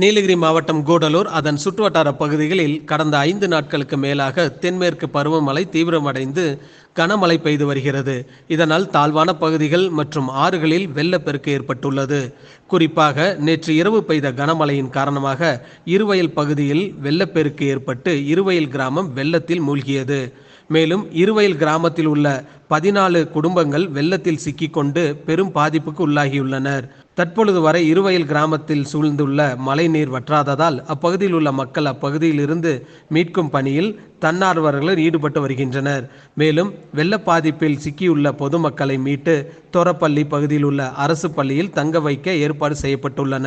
நீலகிரி மாவட்டம் கூடலூர் அதன் சுற்றுவட்டார பகுதிகளில் கடந்த ஐந்து நாட்களுக்கு மேலாக தென்மேற்கு பருவமழை தீவிரமடைந்து கனமழை பெய்து வருகிறது. இதனால் தாழ்வான பகுதிகள் மற்றும் ஆறுகளில் வெள்ளப்பெருக்கு ஏற்பட்டுள்ளது. குறிப்பாக நேற்று இரவு பெய்த கனமழையின் காரணமாக இருவயல் பகுதியில் வெள்ளப்பெருக்கு ஏற்பட்டு இருவயல் கிராமம் வெள்ளத்தில் மூழ்கியது. மேலும் இருவயல் கிராமத்தில் உள்ள பதினாலு குடும்பங்கள் வெள்ளத்தில் சிக்கிக்கொண்டு பெரும் பாதிப்புக்கு உள்ளாகியுள்ளனர். தற்பொழுது வரை இருவயல் கிராமத்தில் சூழ்ந்துள்ள மழைநீர் வற்றாததால் அப்பகுதியில் உள்ள மக்கள் அப்பகுதியிலிருந்து மீட்கும் பணியில் தன்னார்வலர்கள் ஈடுபட்டு வருகின்றனர். மேலும் வெள்ள பாதிப்பில் சிக்கியுள்ள பொதுமக்களை மீட்டு தோரப்பள்ளி பகுதியில் உள்ள அரசு பள்ளியில் தங்க வைக்க ஏற்பாடு செய்யப்பட்டுள்ளன.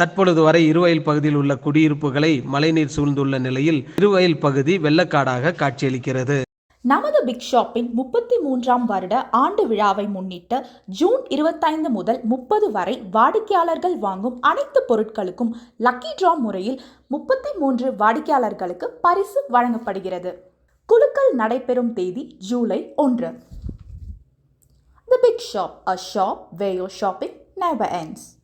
தற்பொழுது வரை இருவயல் பகுதியில் உள்ள குடியிருப்புகளை மழைநீர் சூழ்ந்துள்ள நிலையில் இருவயல் பகுதி வெள்ளக்காடாக காட்சியளிக்கிறது. நமது பிக் ஷாப்பின் முப்பத்தி மூன்றாம் வருட ஆண்டு விழாவை முன்னிட்டு ஜூன் இருபத்தைந்து முதல் முப்பது வரை வாடிக்கையாளர்கள் வாங்கும் அனைத்து பொருட்களுக்கும் லக்கி ட்ரா முறையில் முப்பத்தி மூன்று வாடிக்கையாளர்களுக்கு பரிசு வழங்கப்படுகிறது. குலுக்கல் நடைபெறும் தேதி ஜூலை ஒன்று. The big shop a shop way your shopping never ends